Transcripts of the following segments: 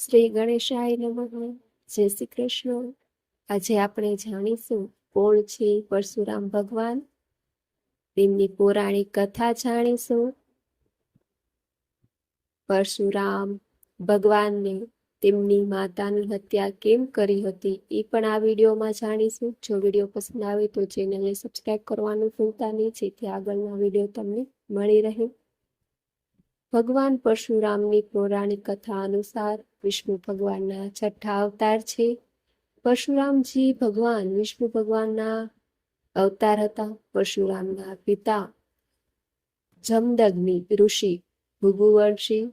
શ્રી ગણેશાય નમઃ. જય શ્રી કૃષ્ણ. આજે આપણે જાણીશું કોણ છે પરશુરામ ભગવાન? તેમની પૌરાણિક કથા જાણીશું. પરશુરામ ભગવાનને તેમની માતાની હત્યા કેમ કરી હતી એ પણ આ વિડીયોમાં જાણીશું. જો વીડિયો પસંદ આવે તો ચેનલને સબસ્ક્રાઇબ કરવાનું ભૂલતા નહીં. જેથી આગળના વીડિયો તમને મળી રહે. ભગવાન પરશુરામની પૌરાણિક કથા અનુસાર વિષ્ણુ ભગવાનના છઠ્ઠા અવતાર છે. પરશુરામજી ભગવાન, વિષ્ણુ ભગવાનના અવતાર હતા. પરશુરામના પિતા જમદગ્નિ ઋષિ ભૃગુવંશી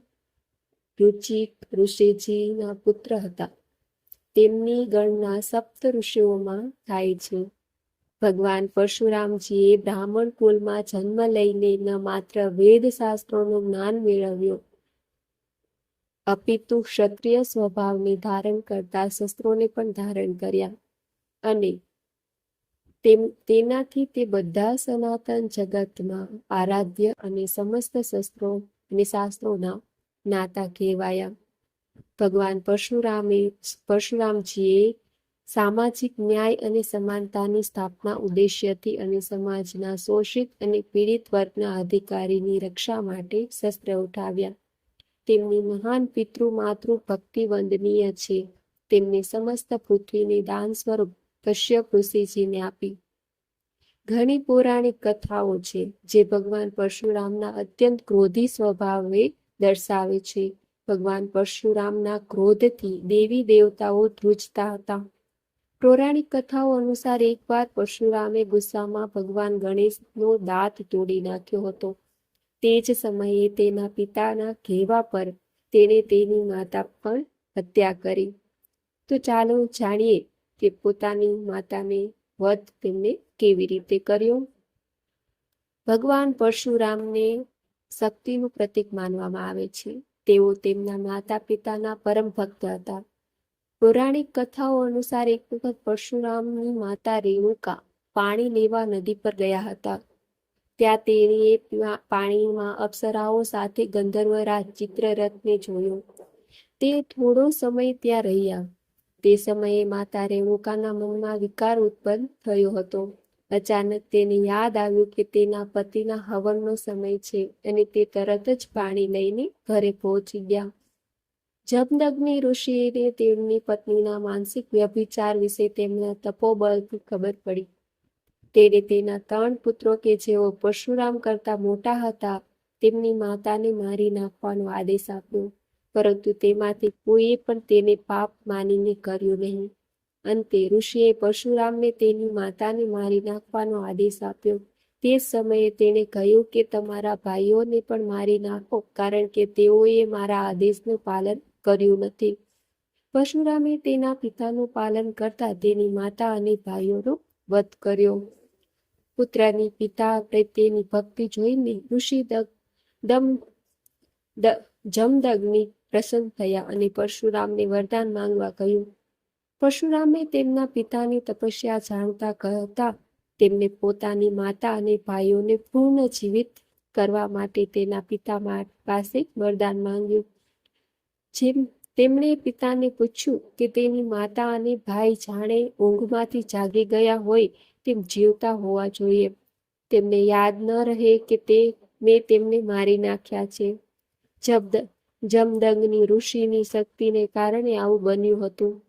રુચિક ઋષિજીના પુત્ર હતા. તેમની ગણના સપ્ત ઋષિઓમાં થાય છે. ભગવાન પરશુરામજીએ બ્રાહ્મણ કુલમાં જન્મ લઈને ન માત્ર વેદ શાસ્ત્રોનું જ્ઞાન મેળવ્યું અપિતુ ક્ષત્રિય સ્વભાવને ધારણ કરતા શસ્ત્રોને પણ ધારણ કર્યા અને તેનાથી તે બધા સનાતન જગતમાં આરાધ્ય અને સમસ્ત શસ્ત્રો અને શાસ્ત્રોના નાતા કહેવાયા. ભગવાન પરશુરામે, પરશુરામજીએ સામાજિક ન્યાય અને સમાનતાની સ્થાપના ઉદ્દેશ્યથી અને સમાજના શોષિત અને પીડિત વર્ગના અધિકારીની રક્ષા માટે શસ્ત્ર ઉઠાવ્યા. તેમની મહાન પિતૃ માતૃ ભક્તિ વંદનીય છે. તેમને સમસ્ત પૃથ્વીને દાન સ્વરૂપ કશ્યપ ઋષિજીને આપી. ઘણી પૌરાણિક કથાઓ છે જે ભગવાન પરશુરામના અત્યંત ક્રોધી સ્વભાવે દર્શાવે છે. ભગવાન પરશુરામના ક્રોધથી દેવી દેવતાઓ ધ્રુજતા હતા. પૌરાણિક કથાઓ અનુસાર એકવાર પરશુરામે ગુસ્સામાં ભગવાન ગણેશનો દાંત તોડી નાખ્યો હતો. તે જ સમયે તેના પિતાના કહેવા પર તેણે તેની માતા પણ હત્યા કરી. તો ચાલો જાણીએ કે પોતાની માતાને વધ તેમણે કેવી રીતે કર્યો? ભગવાન પરશુરામને શક્તિનું પ્રતીક માનવામાં આવે છે. તેઓ તેમના માતા પિતાના પરમ ભક્ત હતા. પૌરાણિક કથાઓ અનુસાર એક વખત પરશુરામની માતા રેણુકા પાણી લેવા નદી પર ગયા હતા. ત્યાં તેણીએ પાણીમાં અપ્સરાઓ સાથે ગંધર્વરાજ ચિત્રરથને જોયો. તે થોડો સમય ત્યાં રહ્યા. તે સમયે માતા રેણુકાના મનમાં વિકાર ઉત્પન્ન થયો હતો. અચાનક તેને યાદ આવ્યું કે તેના પતિના હવનનો સમય છે અને તે તરત જ પાણી લઈને ઘરે પહોંચી ગયા. જમદગ્નિ ઋષિને તેમની પત્નીના માનસિક વ્યભિચાર વિશે તેમના તપોબળથી ખબર પડી. તેણે તેના ત્રણ પુત્રો કે જેઓ પરશુરામ કરતા મોટા હતા, તેમની માતાને મારી નાખવાનો આદેશ આપ્યો. પરંતુ તેમાંથી કોઈએ પણ તેને પાપ માનીને કર્યું નહીં. અંતે ઋષિએ પરશુરામને તેની માતાને મારી નાખવાનો આદેશ આપ્યો. તે સમયે તેણે કહ્યું કે તમારા ભાઈઓને પણ મારી નાખો, કારણ કે તેઓએ મારા આદેશનું પાલન કર્યું નથી. પરશુરામે તેના પિતાનું પાલન કરતા તેની માતા અને ભાઈઓનો વધ કર્યો. પુત્રની પિતા પ્રત્યેની ભક્તિ જોઈને ઋષિ દમ જમદગ્નિ પ્રસન્ન થયા અને પરશુરામને વરદાન માંગવા કહ્યું. પરશુરામે તેમના પિતાની તપસ્યા જાણતા કહેતા તેમને પોતાની માતા અને ભાઈઓને પૂર્ણ જીવિત કરવા માટે તેના પિતા પાસે વરદાન માંગ્યું. જેમ તેમણે પિતાને પૂછ્યું કે તેની માતા અને ભાઈ જાણે ઊંઘમાંથી જાગી ગયા હોય તેમ જીવતા હોવા જોઈએ. તેમને યાદ ન રહે કે તે, મેં તેમને મારી નાખ્યા છે. જબદ, જમદંગની ઋષિની શક્તિને કારણે આવું બન્યું હતું.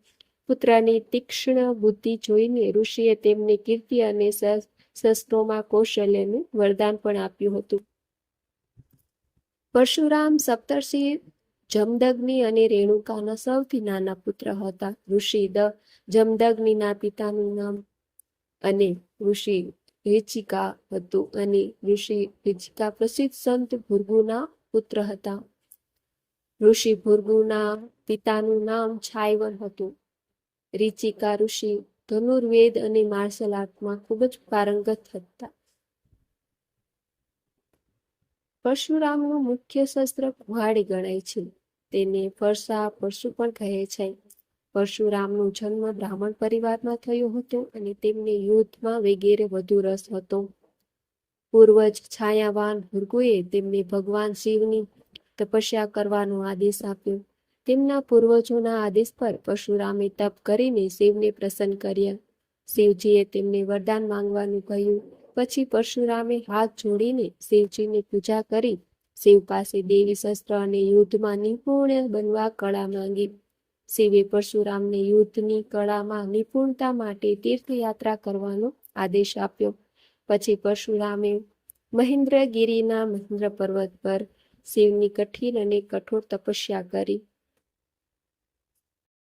પુત્રની તીક્ષ્ણ બુદ્ધિ જોઈને ઋષિએ તેમને કીર્તિ અને શસ્ત્રોમાં કૌશલ્યનું વરદાન પણ આપ્યું હતું. પરશુરામ સપ્તર્ષિ જમદગ્નિ અને રેણુકાના સૌથી નાના પુત્ર હતા. ઋષિ દ જમદગ્નિના પિતાનું નામ અને ઋષિ રેચિકા હતું અને ઋષિ રેચિકા પ્રસિદ્ધ સંત ભૃગુના પુત્ર હતા. ઋષિ ભૃગુના પિતાનું નામ છાયવન હતું. રિચિકા ઋષિ ધનુર્વેદ અને માર્શલ આર્ટમાં ખૂબ જ પારંગત હતા. પરશુરામનું મુખ્ય શસ્ત્ર કુહાડી ગણાય છે. તેને ફરસા પરશુ પણ કહે છે. પરશુરામનો જન્મ બ્રાહ્મણ પરિવારમાં થયો હતો અને તેમને યુદ્ધમાં વગેરે વધુ રસ હતો. પૂર્વજ છાયાવાન ભૃગુએ તેમને ભગવાન શિવની તપસ્યા કરવાનો આદેશ આપ્યો. તેમના પૂર્વજોના આદેશ પર પરશુરામે તપ કરીને શિવને પ્રસન્ન કર્યા. શિવજીએ તેમને વરદાન માંગવાનું કહ્યું. પછી પરશુરામે હાથ જોડીને શિવજીની પૂજા કરી શિવ પાસે દેવી શસ્ત્ર અને યુદ્ધમાં નિપુણ બનવા કળા માંગી. શિવે પરશુરામને યુદ્ધની કળામાં નિપુણતા માટે તીર્થયાત્રા કરવાનો આદેશ આપ્યો. પછી પરશુરામે મહેન્દ્રગીરીના મહેન્દ્ર પર્વત પર શિવની કઠિન અને કઠોર તપસ્યા કરી.